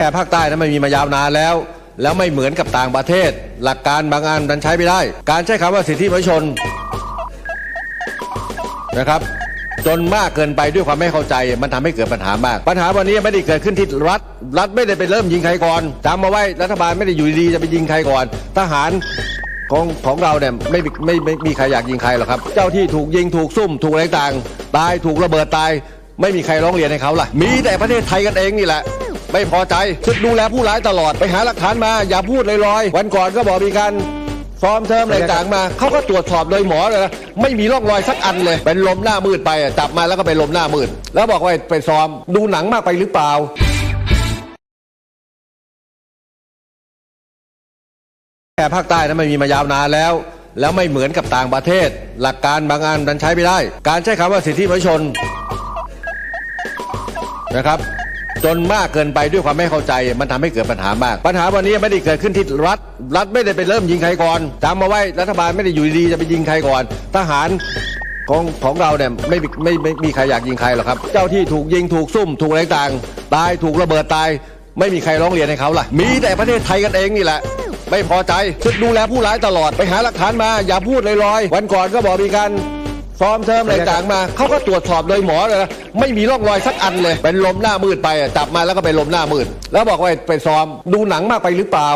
แค่ภาคใต้นั้นมันมีมายาวนานแล้ว แล้วไม่เหมือนกับต่างประเทศ หลักการบางอันดันใช้ไม่ได้ การใช้คำว่าสิทธิมนุษยชนนะครับ จนมากเกินไปด้วยความไม่เข้าใจมันทำให้เกิดปัญหามาก ปัญหาวันนี้ไม่ได้เกิดขึ้นที่รัฐ รัฐไม่ได้ไปเริ่มยิงใครก่อนจำมาไว้รัฐบาลไม่ได้อยู่ดีจะไปยิงใครก่อน ทหารของของเราเนี่ยไม่มีไม่ไม่ไม่มีใครอยากยิงใครหรอกครับ เจ้าที่ถูกยิงถูกซุ่มถูกอะไรต่างตายถูกระเบิดตาย ไม่มีใครร้องเรียนให้เขาล่ะ มีแต่ประเทศไทยกันเองนี่แหละ ไม่พอใจชุดดูแลผู้ร้ายตลอดไปหาหลักฐานมา อย่าพูดลอยๆ วันก่อนก็บอกมีการฟอร์มเทอมอะไรต่างมา เขาก็ตรวจสอบโดยหมอเลยนะไม่มีร่องรอยสักอันเลย เป็นลมหน้ามืดไปจับมาแล้วก็เป็นลมหน้ามืด แล้วบอกว่าไปซ้อมดูหนังมากไปหรือเปล่าแค่ภาคใต้นั้นมันมีมายาวนานแล้ว แล้วไม่เหมือนกับต่างประเทศ หลักการบางอันดันใช้ไม่ได้ การใช้คำว่าสิทธิมนุษยชนนะครับ จนมากเกินไปด้วยความไม่เข้าใจ มันทำให้เกิดปัญหามาก ปัญหาวันนี้ไม่ได้เกิดขึ้นที่รัฐ รัฐไม่ได้ไปเริ่มยิงใครก่อนจำมาไว้รัฐบาลไม่ได้อยู่ดีจะไปยิงใครก่อน ทหารของของเราเนี่ยไม่ไม่ไม่ไม่มีใครอยากยิงใครหรอกครับ เจ้าที่ถูกยิงถูกซุ่ม ถูกอะไรต่างตายถูกระเบิดตาย ไม่มีใครร้องเรียนให้เขาล่ะ มีแต่ประเทศไทยกันเองนี่แหละไม่พอใจชุดดูแลผู้ร้ายตลอดไปหาหลักฐานมา อย่าพูดลอยๆวันก่อนก็บอกมีการ ฟอร์มเทอมอะไรต่างมาเขาก็ตรวจสอบโดยหมอเลยนะไม่มีร่องรอยสักอันเลยเป็นลมหน้ามืดไปจับมาแล้วก็เป็นลมหน้ามืดแล้วบอกว่าไปซ้อมดูหนังมากไปหรือเปล่า